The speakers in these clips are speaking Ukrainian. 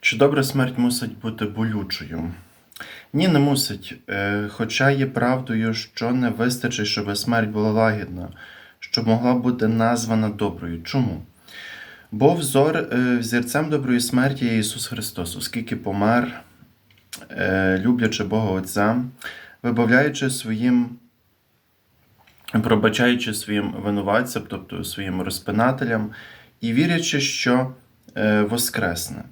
Чи добре смерть мусить бути болючою? Ні, не мусить. Е, Хоча є правдою, що не вистачить, щоб смерть була лагідна, щоб могла бути названа доброю. Чому? Бо взор, е, взірцем доброї смерті є Ісус Христос, оскільки помер, е, люблячи Бога Отця, вибавляючи своїм, пробачаючи своїм винуватцям, тобто своїм розпинателям, і вірячи, що воскресне.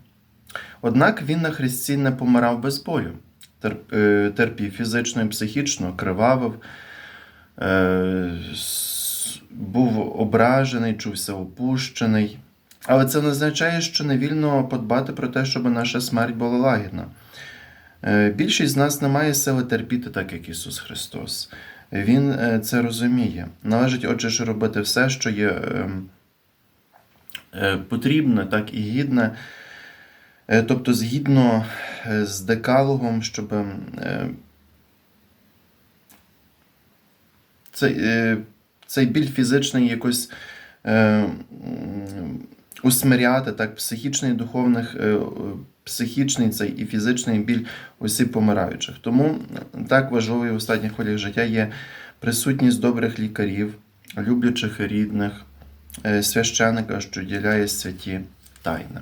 Однак він на Христі не помирав без болю, е, терпів фізично і психічно, кривавив, е, був ображений, чувся опущений. Але це не означає, що не вільно подбати про те, щоб наша смерть була лагідна. Е, Більшість з нас не має сили терпіти, так як Ісус Христос. Він це розуміє. Належить, отже, ж робити все, що є ем, потрібне, так і гідне. Е, Тобто, згідно е, з декалогом, щоб е, цей, цей біль фізичний якось усмиряти, так, психічний, духовних, психічний цей і фізичний біль осіб помираючих. Тому так важливою в останніх хвилях життя є присутність добрих лікарів, люблячих рідних, священика, що діляє святі тайни.